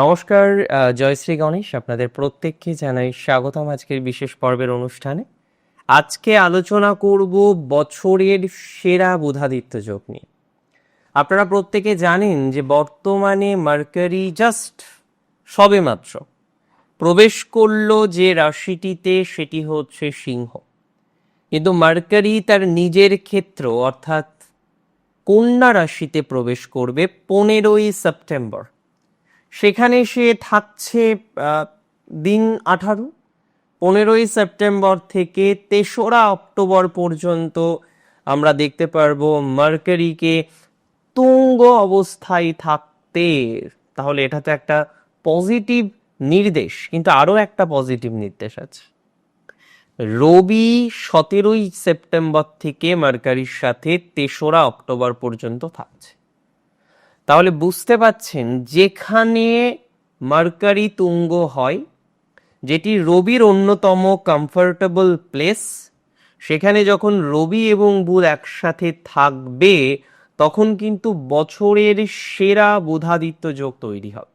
নমস্কার জয়শ্রী গণেশ, আপনাদের প্রত্যেককে জানাই স্বাগতম আজকের বিশেষ পর্বের অনুষ্ঠানে। আজকে আলোচনা করব বছরের সেরা বুধাদিত্য যোগ নিয়ে। আপনারা প্রত্যেকে জানেন যে বর্তমানে মার্কারি জাস্ট সবেমাত্র প্রবেশ করল যে রাশিটিতে, সেটি হচ্ছে সিংহ। কিন্তু মার্কারি তার নিজের ক্ষেত্র, অর্থাৎ কন্যা রাশিতে প্রবেশ করবে পনেরোই সেপ্টেম্বর। সেখানে সে থাকছে দিন আঠারো, পনেরোই সেপ্টেম্বর থেকে তেসরা অক্টোবর পর্যন্ত আমরা দেখতে পারব মার্কারিকে তুঙ্গ অবস্থায় থাকতে। তাহলে এটা তো একটা পজিটিভ নির্দেশ, কিন্তু আরও একটা পজিটিভ নির্দেশ আছে। রবি সতেরোই সেপ্টেম্বর থেকে মার্কারির সাথে তেসরা অক্টোবর পর্যন্ত থাকছে। তাহলে বুঝতে পাচ্ছেন যেখানে মার্কারি তুঙ্গ হয়, যেটি রবির অন্যতম কমফোর্টেবল প্লেস সেখানে যখন রবি এবং বুধ একসাথে থাকবে, তখন কিন্তু বছরের সেরা বুধাদিত্য যোগ তৈরি হবে।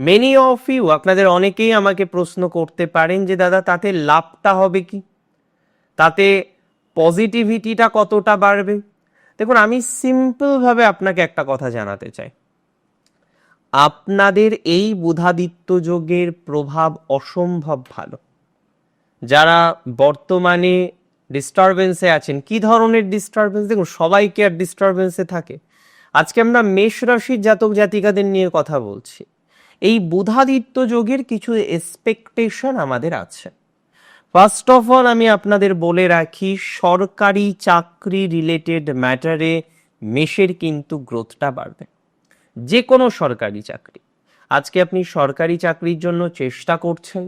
মেনি অফ ইউ আপনাদের অনেকেই আমাকে প্রশ্ন করতে পারেন যে, দাদা, তাতে লাভটা হবে কি? তাতে পজিটিভিটিটা কতটা বাড়বে? দেখুন, আমি সিম্পলভাবে আপনাকে একটা কথা জানাতে চাই। আপনাদের এই বুধাদিত্য যোগের প্রভাব অসম্ভব ভালো। যারা বর্তমানে ডিস্টারবেন্সে আছেন, কি ধরনের ডিস্টারবেন্স দেখুন সবাইকে আর ডিস্টারবেন্সে থাকে? আজকে আমরা মেষ রাশির জাতক জাতিকাদের নিয়ে কথা বলছি। এই বুধাদিত্য যোগের কিছু এক্সপেকটেশন আমাদের আছে। ফার্স্ট অফ অল আমি আপনাদের বলে রাখি, সরকারি চাকরি রিলেটেড ম্যাটারে মেষের কিন্তু গ্রোথটা বাড়বে। যে কোনো সরকারি চাকরি। আজকে আপনি সরকারি চাকরির জন্য চেষ্টা করছেন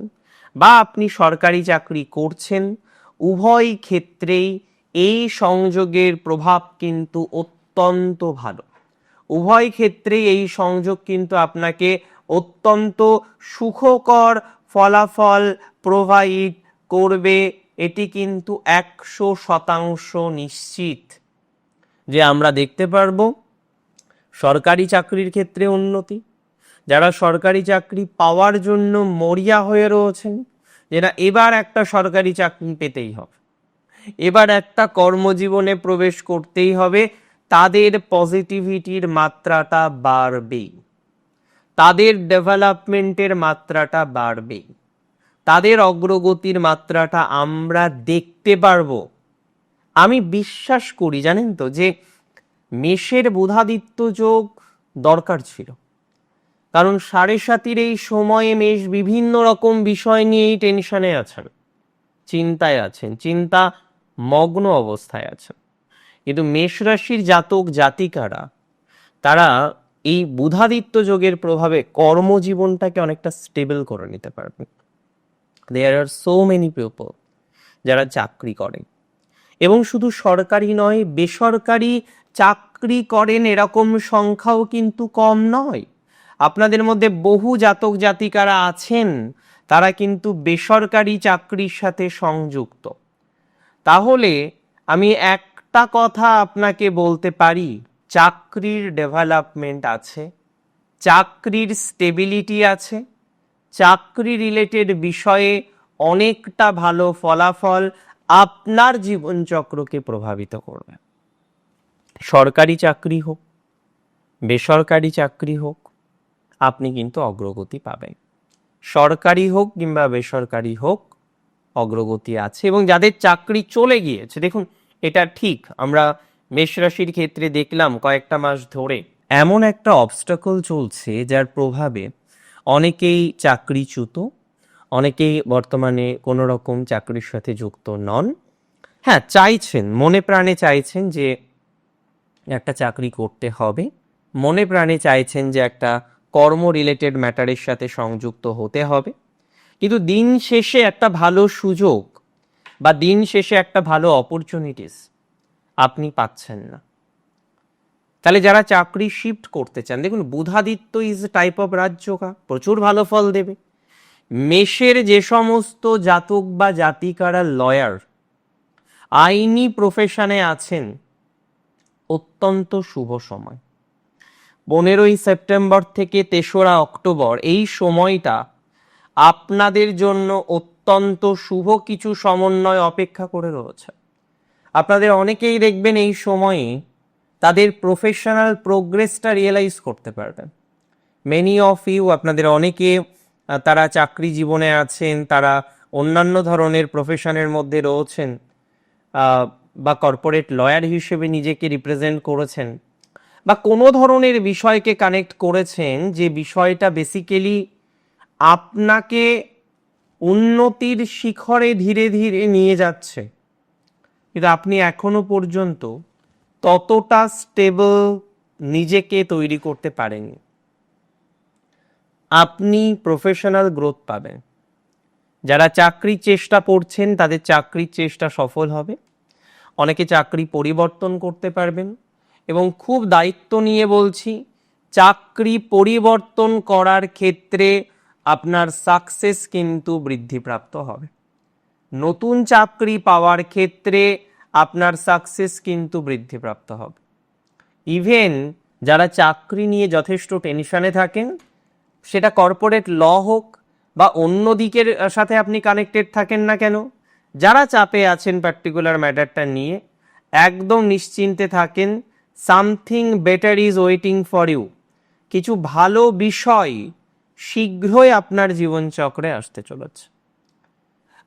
বা আপনি সরকারি চাকরি করছেন, উভয় ক্ষেত্রেই এই সংযোগের প্রভাব কিন্তু অত্যন্ত ভালো। উভয় ক্ষেত্রেই এই সংযোগ কিন্তু আপনাকে অত্যন্ত সুখকর ফলাফল প্রোভাইড করবে, এটি কিন্তু একশো শতাংশ নিশ্চিত। যে আমরা দেখতে পারব, সরকারি চাকরির ক্ষেত্রে উন্নতি, যারা সরকারি চাকরি পাওয়ার জন্য মরিয়া হয়ে রয়েছেন যেটা এবার একটা সরকারি চাকরি পেতেই হবে। এবার একটা কর্মজীবনে প্রবেশ করতেই হবে, তাদের পজিটিভিটির মাত্রাটা বাড়বেই। তাদের ডেভেলপমেন্টের মাত্রাটা বাড়বেই। তাদের অগ্রগতির মাত্রাটা আমরা দেখতে পারব। আমি বিশ্বাস করি, জানেন তো, যে মেষের বুধাদিত্য যোগ দরকার ছিল। কারণ সাড়ে সাতির এই সময়ে মেষ বিভিন্ন রকম বিষয় নিয়েই টেনশনে আছেন, চিন্তায় আছেন, চিন্তা মগ্ন অবস্থায় আছেন। কিন্তু মেষ রাশির জাতক জাতিকারা, তারা এই বুধাদিত্য যোগের প্রভাবে কর্মজীবনটাকে অনেকটা স্টেবল করে নিতে পারবে there are so many people যারা চাকরি করে এবং শুধু সরকারি নয়, বেসরকারি চাকরি করেন এরকম সংখ্যাও কিন্তু কম নয়। আপনাদের মধ্যে বহু জাতক জাতিকারা আছেন, তারা কিন্তু বেসরকারি চাকরির সাথে সংযুক্ত। তাহলে আমি একটা কথা আপনাকে বলতে পারি, চাকরির ডেভেলপমেন্ট আছে, চাকরির স্টেবিলিটি আছে চাকরি রিলেটেড বিষয়ে অনেকটা ভালো ফলাফল আপনার জীবনচক্রকে প্রভাবিত করবে। সরকারি চাকরি হোক, বেসরকারি চাকরি হোক, আপনি কিন্তু অগ্রগতি পাবেন। সরকারি হোক কিংবা বেসরকারি হোক, অগ্রগতি আছে এবং যাদের চাকরি চলে গিয়েছে, দেখুন এটা ঠিক, আমরা মেষ ক্ষেত্রে দেখলাম কয়েকটা মাস ধরে এমন একটা অবস্টাকল চলছে যার প্রভাবে অনেকেই চাকরিচ্যুত, অনেকেই বর্তমানে কোনো রকম চাকরির সাথে যুক্ত নন। হ্যাঁ চাইছেন, মনে প্রাণে চাইছেন যে একটা চাকরি করতে হবে। মনে প্রাণে চাইছেন যে একটা কর্ম রিলেটেড ম্যাটারের সাথে সংযুক্ত হতে হবে। কিন্তু দিন শেষে একটা ভালো সুযোগ বা দিন শেষে একটা ভালো অপরচুনিটিস আপনি পাচ্ছেন না। তাহলে যারা চাকরি শিফট করতে চান, দেখুন বুধাদিত্য ইজ টাইপ অফ রাজ্যকা, প্রচুর ভালো ফল দেবে। মেষের যে সমস্ত জাতক বা জাতিকারা লয়ার আইনি প্রফেশনে আছেন, অত্যন্ত শুভ সময়। পনেরোই সেপ্টেম্বর থেকে তেসরা অক্টোবর, এই সময়টা আপনাদের জন্য অত্যন্ত শুভ কিছু সমন্বয় অপেক্ষা করে রয়েছে। আপনাদের অনেকেই দেখবেন এই সময়ে তাদের প্রফেশনাল প্রোগ্রেসটা রিয়েলাইজ করতে পারবেন। মেনি অফ ইউ আপনাদের অনেকে তারা চাকরি জীবনে আছেন, তারা অন্যান্য ধরনের প্রফেশনের মধ্যে রয়েছেন বা কর্পোরেট লয়ার হিসেবে নিজেকে রিপ্রেজেন্ট করেছেন, বা কোনো ধরনের বিষয়কে কানেক্ট করেছেন যে বিষয়টা বেসিক্যালি আপনাকে উন্নতির শিখরে ধীরে ধীরে নিয়ে যাচ্ছে। কিন্তু আপনি এখনও পর্যন্ত ততটা স্টেবল নিজেকে তৈরি করতে পারেননি। আপনি প্রফেশনাল গ্রোথ পাবেন। যারা চাকরির চেষ্টা করছেন, তাদের চাকরির চেষ্টা সফল হবে। অনেকে চাকরি পরিবর্তন করতে পারবেন। এবং খুব দায়িত্ব নিয়ে বলছি, চাকরি পরিবর্তন করার ক্ষেত্রে আপনার সাকসেস কিন্তু বৃদ্ধিপ্রাপ্ত হবে। নতুন চাকরি পাওয়ার ক্ষেত্রে আপনার সাকসেস কিন্তু বৃদ্ধিপ্রাপ্ত হবে। ইভেন যারা চাকরি নিয়ে যথেষ্ট টেনশনে থাকেন, সেটা কর্পোরেট ল হোক বা অন্য দিকের সাথে আপনি কানেক্টেড থাকেন না কেন, যারা চাপে আছেন পার্টিকুলার ম্যাটারটা নিয়ে, একদম নিশ্চিন্তে থাকেন something better is waiting for you কিছু ভালো বিষয় শীঘ্রই আপনার জীবনচক্রে আসতে চলেছে।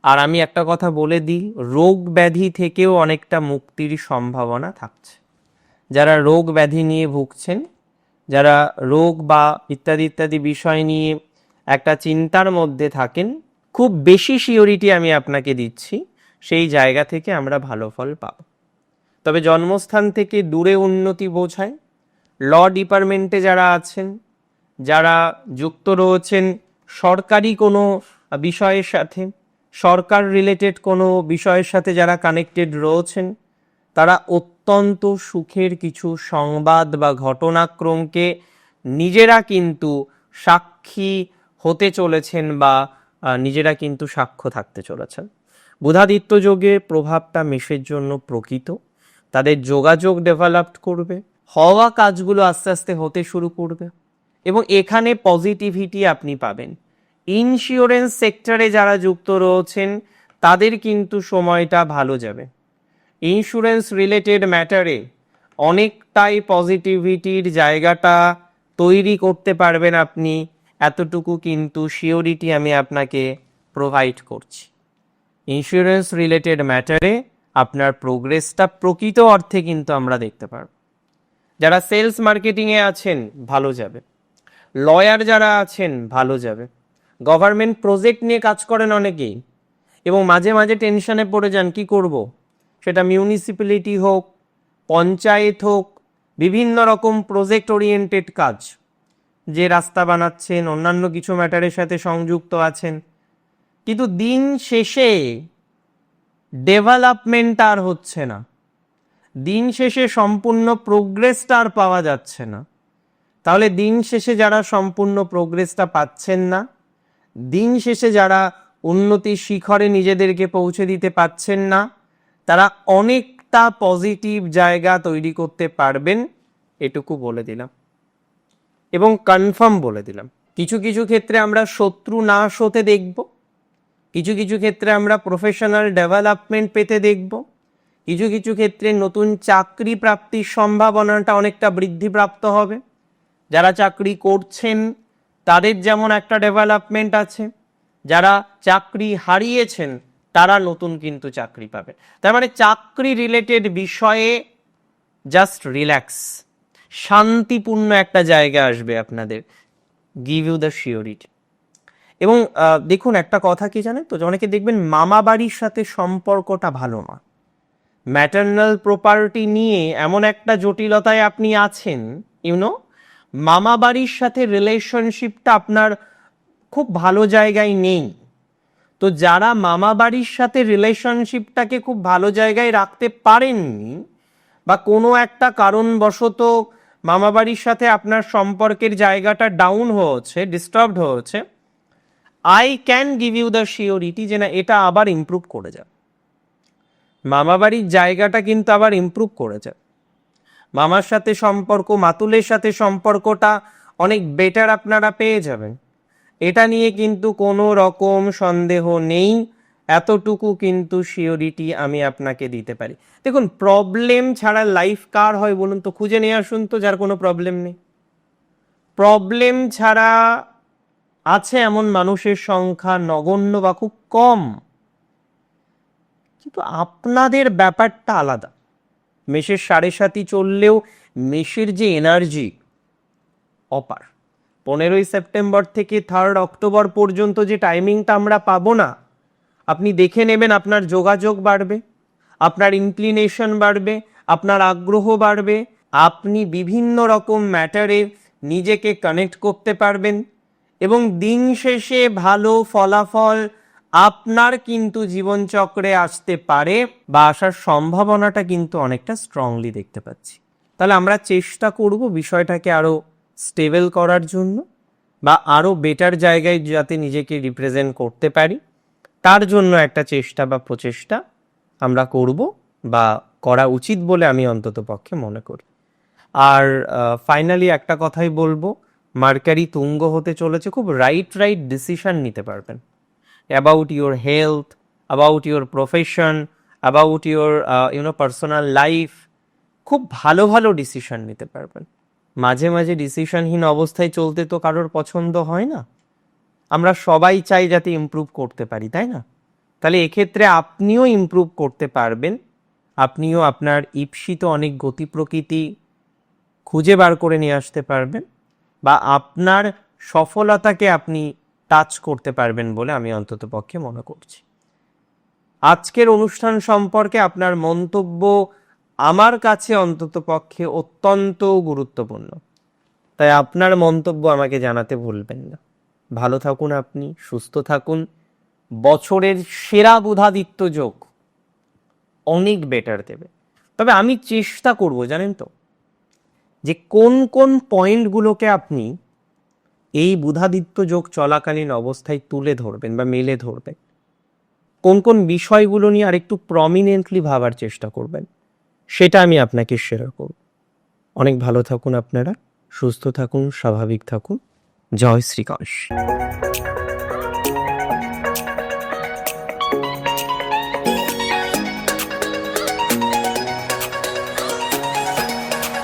আর আমি একটা কথা বলে দিই, রোগ ব্যাধি থেকেও অনেকটা মুক্তির সম্ভাবনা থাকছে। যারা রোগ ব্যাধি নিয়ে ভুগছেন, যারা রোগ বা ইত্যাদি ইত্যাদি বিষয় নিয়ে একটা চিন্তার মধ্যে থাকেন, খুব বেশি সিওরিটি আমি আপনাকে দিচ্ছি, সেই জায়গা থেকে আমরা ভালো ফল পাব। তবে জন্মস্থান থেকে দূরে উন্নতি বোঝায়, ল ডিপার্টমেন্টে যারা আছেন, যারা যুক্ত রয়েছেন সরকারি কোনো বিষয়ের সাথে সরকার রিলেটেড কোনো বিষয়ের সাথে যারা কানেক্টেড রয়েছেন, তারা অত্যন্ত সুখের কিছু সংবাদ বা ঘটনাক্রমকে নিজেরা কিন্তু সাক্ষী হতে চলেছেন বা নিজেরা কিন্তু সাক্ষ্য থাকতে চলেছেন। বুধাদিত্য যোগে প্রভাবটা মেষের জন্য প্রকৃত। তাদের যোগাযোগ ডেভেলপ করবে। হওয়া কাজগুলো আস্তে আস্তে হতে শুরু করবে। এবং এখানে পজিটিভিটি আপনি পাবেন। ইন্স্যুরেন্স সেক্টরে যারা যুক্ত রয়েছেন, তাদের কিন্তু সময়টা ভালো যাবে। ইন্স্যুরেন্স রিলেটেড ম্যাটারে অনেকটাই পজিটিভিটির জায়গাটা তৈরি করতে পারবেন আপনি, এতটুকু কিন্তু শিওরিটি আমি আপনাকে প্রোভাইড করছি। ইন্স্যুরেন্স রিলেটেড ম্যাটারে আপনার প্রোগ্রেসটা প্রকৃত অর্থে কিন্তু আমরা দেখতে পারব। যারা সেলস মার্কেটিংয়ে আছেন, ভালো যাবে। লয়ার যারা আছেন, ভালো যাবে। গভর্নমেন্ট প্রজেক্ট নিয়ে কাজ করেন অনেকেই এবং মাঝে মাঝে টেনশনে পড়ে যান, কি করব? সেটা মিউনিসিপ্যালিটি হোক, পঞ্চায়েত হোক, বিভিন্ন রকম প্রজেক্ট ওরিয়েন্টেড কাজ। যে রাস্তা বানাচ্ছেন, অন্যান্য কিছু ম্যাটারের সাথে সংযুক্ত আছেন। কিন্তু দিন শেষে ডেভেলপমেন্ট আর হচ্ছে না। দিন শেষে সম্পূর্ণ প্রোগ্রেসটা আর পাওয়া যাচ্ছে না। তাহলে দিন শেষে যারা সম্পূর্ণ প্রোগ্রেসটা পাচ্ছেন না দিন শেষে যারা উন্নতির শিখরে নিজেদেরকে পৌঁছে দিতে পাচ্ছেন না, তারা অনেকটা পজিটিভ জায়গা তৈরি করতে পারবেন, এটুকু বলে দিলাম। এবং কনফার্ম বলে দিলাম, কিছু কিছু ক্ষেত্রে আমরা শত্রু নাশ হতে দেখব, কিছু কিছু ক্ষেত্রে আমরা প্রফেশনাল ডেভেলপমেন্ট পেতে দেখব, কিছু কিছু ক্ষেত্রে নতুন চাকরি প্রাপ্তির সম্ভাবনাটা অনেকটা বৃদ্ধিপ্রাপ্ত হবে। যারা চাকরি করছেন তাদের যেমন একটা ডেভেলপমেন্ট আছে, যারা চাকরি হারিয়েছেন, তারা নতুন কিন্তু চাকরি পাবে তার মানে চাকরি রিলেটেড বিষয়ে জাস্ট রিল্যাক্স শান্তিপূর্ণ একটা জায়গা আসবে আপনাদের। গিভ ইউ দ্য শিওরিটি এবং দেখুন একটা কথা কি জানেন তো অনেকে দেখবেন মামা বাড়ির সাথে সম্পর্কটা ভালো না। ম্যাটার্নাল প্রপার্টি নিয়ে এমন একটা জটিলতায় আপনি আছেন ইউনো মামা বাড়ির সাথে রিলেশনশিপটা আপনার খুব ভালো জায়গায় নেই। তো যারা মামা বাড়ির সাথে রিলেশনশিপটাকে খুব ভালো জায়গায় রাখতে পারেননি বা কোনো একটা কারণবশত মামা বাড়ির সাথে আপনার সম্পর্কের জায়গাটা ডাউন হয়েছে ডিস্টার্বড হয়েছে I can give you the surety যে না, এটা আবার ইমপ্রুভ করে যাবে। মামা বাড়ির জায়গাটা কিন্তু আবার ইমপ্রুভ করে যাবে মামার সাথে সম্পর্ক, মাতুলের সাথে সম্পর্কটা অনেক বেটার আপনারা পেয়ে যাবেন। এটা নিয়ে কিন্তু কোনো রকম সন্দেহ নেই। এতটুকু কিন্তু শিওরিটি আমি আপনাকে দিতে পারি। দেখুন প্রবলেম ছাড়া লাইফ কার হয় বলুন তো? খুঁজে নিয়ে আসুন তো, যার কোনো প্রবলেম নেই। প্রবলেম ছাড়া আছে এমন মানুষের সংখ্যা নগণ্য বা খুব কম। কিন্তু আপনাদের ব্যাপারটা আলাদা। মেষের সাড়ে সাতই চললেও মেষের যে এনার্জি, অপার। পনেরোই সেপ্টেম্বর থেকে থার্ড অক্টোবর পর্যন্ত যে টাইমিংটা আমরা পাবো না, আপনি দেখে নেবেন আপনার যোগাযোগ বাড়বে, আপনার ইনক্লিনেশন বাড়বে, আপনার আগ্রহ বাড়বে, আপনি বিভিন্ন রকম ম্যাটারে নিজেকে কানেক্ট করতে পারবেন এবং দিন শেষে ভালো ফলাফল আপনার কিন্তু জীবনচক্রে আসতে পারে বা আসার সম্ভাবনাটা কিন্তু অনেকটা স্ট্রংলি দেখতে পাচ্ছি। তাহলে আমরা চেষ্টা করব বিষয়টাকে আরও স্টেবল করার জন্য বা আরও বেটার জায়গায় যাতে নিজেকে রিপ্রেজেন্ট করতে পারি। তার জন্য একটা চেষ্টা বা প্রচেষ্টা আমরা করব বা করা উচিত বলে আমি অন্তত পক্ষে মনে করি। আর ফাইনালি একটা কথাই বলব, মার্কারি তুঙ্গ হতে চলেছে, খুব রাইট রাইট ডিসিশন নিতে পারবেন। About your health about your profession about your you know personal life খুব ভালো ভালো ডিসিশন নিতে পারবেন। মাঝে মাঝে ডিসিশনহীন অবস্থায় চলতে তো কারোর পছন্দ হয় না। আমরা সবাই চাই যাতে ইমপ্রুভ করতে পারি, তাই না? তাহলে এক্ষেত্রে আপনিও ইমপ্রুভ করতে পারবেন। আপনিও আপনার ঈপ্সিত অনেক গতি প্রকৃতি খুঁজে বার করে নিয়ে আসতে পারবেন। বা আপনার সফলতাকে আপনি টাচ করতে পারবেন বলে আমি অন্তত পক্ষে মনে করছি। আজকের অনুষ্ঠান সম্পর্কে আপনার মন্তব্য আমার কাছে অন্তত পক্ষে অত্যন্ত গুরুত্বপূর্ণ। তাই আপনার মন্তব্য আমাকে জানাতে ভুলবেন না। ভালো থাকুন আপনি, সুস্থ থাকুন। বছরের সেরা বুধাদিত্য যোগ অনেক বেটার দেবে। তবে আমি চেষ্টা করব, জানেন তো, যে কোন কোন পয়েন্টগুলোকে আপনি এই বুধাদিত্য যোগ চলাকালীন অবস্থায় তুলে ধরবেন বা মেলে ধরবেন। কোন কোন বিষয়গুলো নিয়ে আরেকটু প্রমিনেন্টলি ভাবার চেষ্টা করবেন, সেটা আমি আপনাকে শেয়ার করব। অনেক ভালো থাকুন আপনারা, সুস্থ থাকুন, স্বাভাবিক থাকুন। জয় শ্রীকৃষ্ণ।